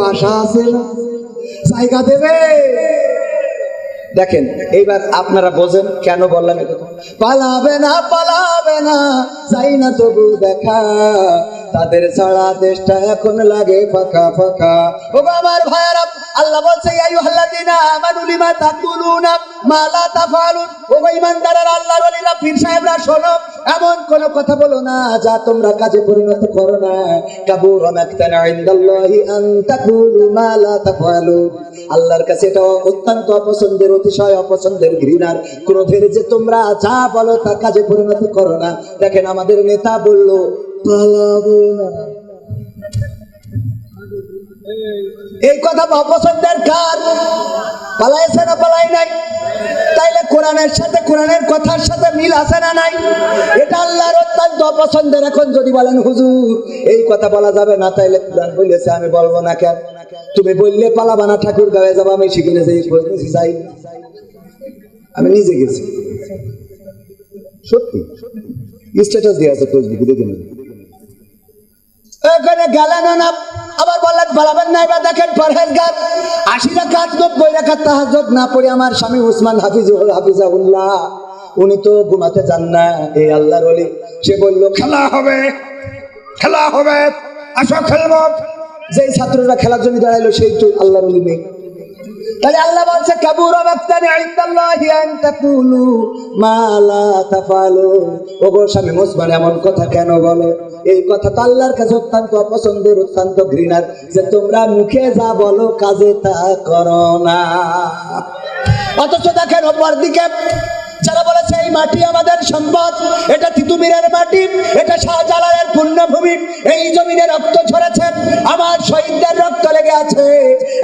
বাসা আছে জায়গা দেবে? দেখেন, এইবার আপনারা বোঝেন কেন বললাম পালাবে না পালাবে না, যাই না তবু দেখা। তাদের ছাড়া দেশটা এখন লাগে ফাঁকা ফাঁকা। ও আমার ভাইয়ারা আল্লাহ বলছে আইয়ুহাল্লাযিনা আমানু লিমা তাকুলুনা মা লা তাফালুন ও ইমানদারের আল্লাহর ওলিরা, পীর সাহেবরা, শোনো, এমন কোন কথা বলো না যা তোমরা কাজে পরিণত করো না। কাবুর মাকতানা ইনদাল্লাহি আন তাকুলু মা লা তাফালুন আল্লাহর কাছে এটা অত্যন্ত অপছন্দের, অতিশয় অপছন্দের ঘৃণার ক্রোধের যে তোমরা যা বলো তা কাজে পরিণত করো না। দেখেন আমাদের নেতা বলল পালাবো না। এই কথা অপছন্দের কার? পালাইছে না পালাই নাই? তাইলে কোরআনের সাথে কোরআনের কথার সাথে মিল আছে না নাই? এটা আল্লাহর অত্যন্ত অপছন্দের এখন যদি বলেন, হুজুর, এই কথা বলা যাবে না, তাইলে কোরআন বলেছে, আমি বলব না কেন? তুমি বললে পালাবা না, ঠাকুর গায়ে যাব, আমি শিখে যাই বলতেছি, যাই। আমি নিজে গেছি। সত্যি? স্ট্যাটাস দিয়ে আছে ফেসবুকে দেখে নেবেন ওখানে গেলেন না আবার বললেন পালাবেন না, এবার দেখেন পরহেজগার, আশি রাখাত নব্বই রাখাত তাহাজত না পড়ে আমার স্বামী উসমান হাফিজুল হাফিজাউল্লাহ উনি তো ঘুমাতে চান না, এই আল্লাহর বলি সে বলল, খেলা হবে খেলা হবে, আসো, খেলব। যেই ছাত্ররা খেলার জন্য দাঁড়াইলো, সেই তো আল্লাহর রলি নেই। তাহলে আল্লাহ বলছে, কাবুর মাক্তানি ইনদাল্লাহি আন তাকুলু মা লা তাফালু। ওগো স্বামী মুসমান এমন কথা কেন বলো? এই কথা তো আল্লাহর কাছে অত্যন্ত অপছন্দের, অত্যন্ত ঘৃণার যে তোমরা মুখে যা বলো, কাজে তা করো না। অথচ দেখেন অপর দিকে যারা বলেছে, এই মাটি আমাদের সম্পদ, এটা তিতুমিরের মাটি, এটা শাহজালালের পুণ্যভূমি এই জমিনে রক্ত ঝরেছে, আমার শহীদদের লেগে আছে।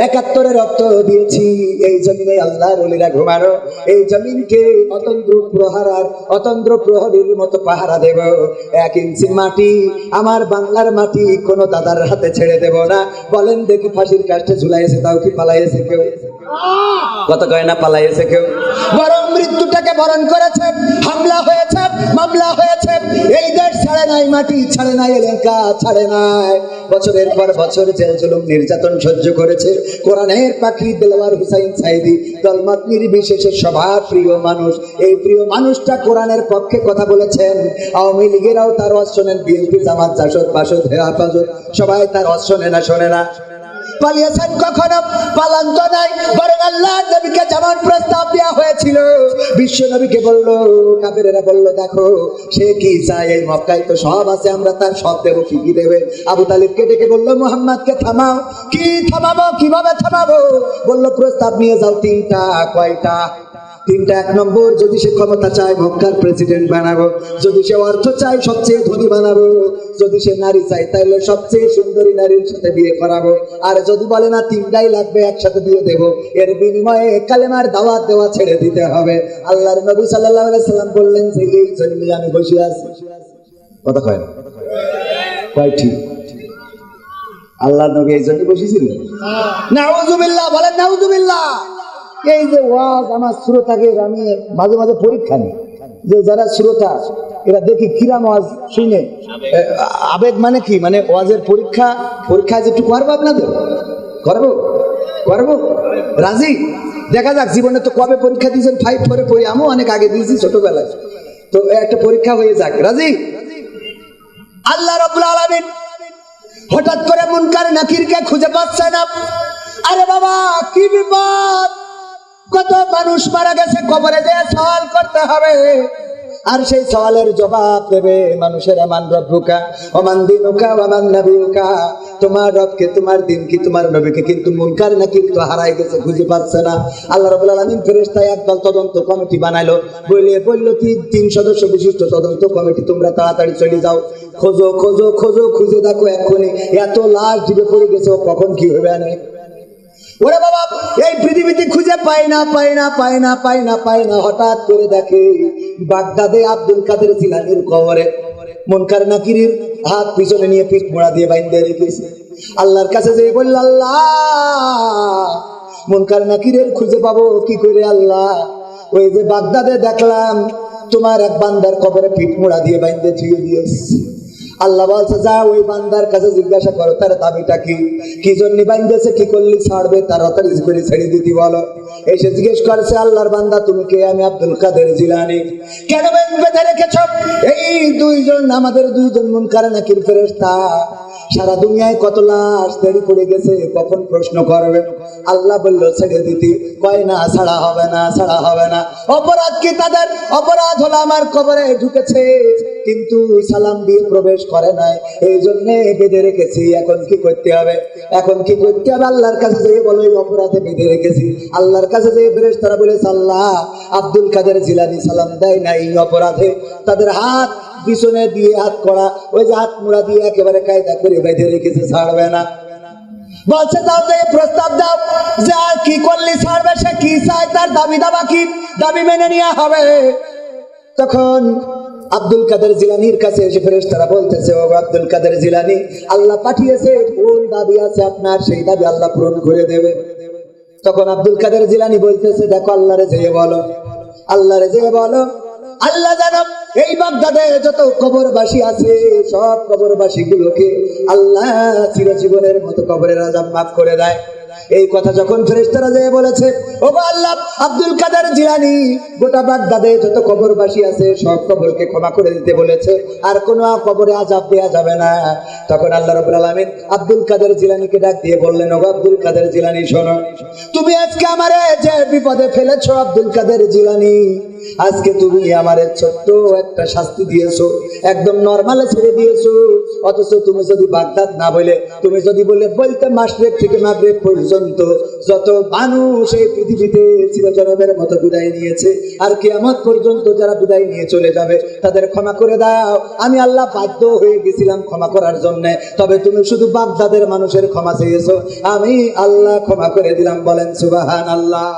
একাত্তরে রক্ত দিয়েছি। এই জমিনে আল্লাহ রলিরা ঘুমানো। এই জমিনকে অতন্ত্র প্রহারার অতন্ত্র প্রহরীর মতো পাহারা দেব। এক ইঞ্চি মাটি আমার বাংলার মাটি কোনো দাদার হাতে ছেড়ে দেব না। বলেন দেখি ফাঁসির কাষ্টে ঝুলাইছে, তাও কি পালাইছে কেউ? কত কয় না পালাইছে কেউ? বরং মৃত্যুটাকে বরণ করেছে, হামলা হয়েছে, মামলা হয়েছে। এই দেশ ছাড়ে নাই, মাটি ছাড়ে নাই, এলাকা ছাড়ে নাই। বছরের পর বছর জেল জুলুম নির্যাতন সহ্য করেছে। কোরআনের পাখি দেলোয়ার হুসাইন সাইদি, দলমত নির্বিশেষে সবার প্রিয় মানুষ। এই প্রিয় মানুষটা কোরআনের পক্ষে কথা বলেছেন। আওয়ামী লীগেরাও তার অস্ত্র নেন, বিএনপি জামাত, জাসদ, বাসদ, হেফাজত, সবাই তার অস্ত্র শোনে না শোনে না। পালিয়েছেন কখনো পালান্ত নাই, বরং আল্লাহ নবীকে যেমন প্রস্তাব দেওয়া হয়েছিল, বিশ্ব নবীকে বলল, কাফেরেরা বলল, দেখো, সে কি চায়? এই মক্কায় তো সব আছে, আমরা তার সব দেবো, কি কি দেবে? আবু তালিবকে ডেকে বলল, মোহাম্মদকে থামাও। কি থামাবো? কীভাবে থামাবো? বলল, প্রস্তাব নিয়ে যাও তিনটা, কয়টা? তিনটা এক নম্বর, যদি সে ক্ষমতা চায় মক্কার প্রেসিডেন্ট বানাবো, যদি সে অর্থ চায় সবচেয়ে ধনী বানাবো, যদি সে নারী চায় তাহলে সবচেয়ে সুন্দরী নারীর সাথে বিয়ে করাবো। আর যদি বলে না তিনটাই লাগবে, একসাথে দিয়ে দেবো, এর বিনিময়ে কালেমার দাওয়াত দেওয়া ছেড়ে দিতে হবে। আল্লাহর নবী আলাইহি সাল্লাম বললেন, যে এই জন্য আমি বসে আছি। কথা কয় কয় ঠিক? আল্লাহ নবী এই জন্য বসেছিলেন? নাউজুবিল্লাহ, বলেন নাউজুবিল্লাহ। এই যে ওয়াজ আমার শ্রোতাকে আমি মাঝে মাঝে পরীক্ষা নিই, যে যারা শ্রোতা, এরা দেখি কিরাম ওয়াজ শুনে। আবেগ মানে কি? মানে ওয়াজের পরীক্ষা পরীক্ষা একটু করব আপনাদের? করব? করব? রাজি? দেখা যাক, জীবনে তো কবে পরীক্ষা দিয়েছেন? ফাইভ ফোরে পড়ি, আমিও অনেক আগে দিয়েছি ছোটবেলায়। তো একটা পরীক্ষা হয়ে যাক। রাজি? আল্লাহ রবুল আলমিন হঠাৎ করে মুনকার নাকিরকে খুঁজে পাচ্ছে না। আরে বাবা, কি বিপদ! কত মানুষ মারা গেছে, কবরে যে সওয়াল করতে হবে। আর সেই সওয়ালের জবাব দেবে, মানুষের আমান রব্বুকা ওমান দিনুকা ওমান নবীকা তোমার রবকে, তোমার দিন কি তোমার নবীকে কিন্তু মুনকার নাকির তো হারাই গেছে, খুঁজে পাচ্ছে না। আল্লাহ রাব্বুল আলামিন ফেরেশতা একদল তদন্ত কমিটি বানাইলো। বলে বলল তিন তিন সদস্য বিশিষ্ট তদন্ত কমিটি, তোমরা তাড়াতাড়ি চলে যাও। খোঁজো খোঁজো খোঁজো, খুঁজে দেখো এখনই এত লাশ ডিবে পড়ে গেছে, কখন কি হবে আনে ওরে বাবা, এই পৃথিবীতে খুঁজে পাই না পাই না পাই না পাই না পাই না, হঠাৎ করে দেখে বাগদাদে আব্দুল কাদের জিলানির কবরে। মনকার নাকিরির হাত পিছনে নিয়ে পিঠ মোড়া দিয়ে বাইন্দে রেখেছে। আল্লাহর কাছে যে বলল, আল্লাহ মনকার নাকিরের খুঁজে পাবো কি করে আল্লাহ? ওই যে বাগদাদে দেখলাম, তোমার এক বান্দার কবরে পিঠ মোড়া দিয়ে বাইন্দে ধুয়ে দিয়েছে। আল্লাহ বলছে, যা ওই বান্দার কাছে জিজ্ঞাসা করো, তার দাবিটা কি? কি জন্য বান্দেছে, কি করলি ছাড়বে? তার অতারিজ করে ছেড়ে দিতে বলো। এসে জিজ্ঞেস করছে, আল্লাহর বান্দা, তুমি কে? আমি আব্দুল কাদের জিলানি। কেন বেঁধে রেখেছ? এই দুইজন, আমাদের দুইজন মন কারে নাকির ফেরেস্তা সারা দুনিয়ায় কত লাশ দেরি পড়ে গেছে, কখন প্রশ্ন করবে? আল্লাহ বলল, ছেড়ে দিতি। কয়, না, ছাড়া হবে না, ছাড়া হবে না। অপরাধ কি তাদের? অপরাধ হলো আমার কবরে ঢুকেছে, কিন্তু সালাম দিয়ে প্রবেশ করে নাই। এই জন্য বেঁধে রেখেছি। এখন কি করতে হবে? এখন কি করতে হবে? আল্লাহর কাছে যে বলো, এই অপরাধে বেঁধে রেখেছি। আল্লাহর কাছে যে বেরেশ তারা বলেছে আল্লাহ আব্দুল কাদের জিলানি সালাম দেয় না এই অপরাধে। তাদের হাত পিছনে দিয়ে হাত করা, ওই যে হাত মুড়া দিয়ে একেবারে কায়দা করে বেঁধে রেখেছে, ছাড়বে না। বলছে দাও যে, প্রস্তাব দাও যে আর কি করলে ছাড়বে, সে কি চায়, তার দাবি দাবা কি? দাবি মেনে নেওয়া হবে। তখন আব্দুল কাদের জিলানির কাছে এসে ফেরেস তারা বলতেছে ও আব্দুল কাদের জিলানি, আল্লাহ পাঠিয়েছে কোন দাবি আছে আপনার, সেই দাবি আল্লাহ পূরণ করে দেবে। তখন আব্দুল কাদের জিলানি বলতেছে, দেখো, আল্লাহরে যেয়ে বলো, আল্লাহরে যেয়ে বলো, আল্লাহ জানো এই বাগদাদে যত কবরবাসী আছে, সব কবরবাসী গুলোকে আল্লাহ চিরজীবনের মতো কবরের রাজা মাফ করে দেয়। এই কথা যখন ফেরেশতারা যেয়ে বলেছে, ও আল্লাহ, আব্দুল কাদের জিলানি, গোটা বাগদাদে যত কবরবাসী আছে, সব কবরকে ক্ষমা করে দিতে বলেছে, আর কোনো কবরে আজাব দেয়া যাবে না। তখন আল্লাহ রাব্বুল আলামিন আব্দুল কাদের জিলানিকে ডাক দিয়ে বললেন, ও আব্দুল কাদের জিলানি, শোনো, তুমি আজকে আমারে যে বিপদে ফেলেছো, আব্দুল কাদের জিলানি, আজকে তুমি আমার ছোট্ট একটা শাস্তি দিয়েছ, একদম নর্মালে ছেড়ে দিয়েছ। অথচ তুমি যদি বাগদাদ না বলে, তুমি যদি বলে বলতে মাসরেক থেকে মাগরেব পর্যন্ত যত মানুষ এই পৃথিবীতে চিরজনমের মতো বিদায় নিয়েছে, আর কিয়ামত পর্যন্ত যারা বিদায় নিয়ে চলে যাবে, তাদের ক্ষমা করে দাও। আমি আল্লাহ বাধ্য হয়ে গেছিলাম ক্ষমা করার জন্য, তবে তুমি শুধু বাগদাদের মানুষের ক্ষমা চেয়েছো। আমি আল্লাহ ক্ষমা করে দিলাম, বলেন সুবাহান আল্লাহ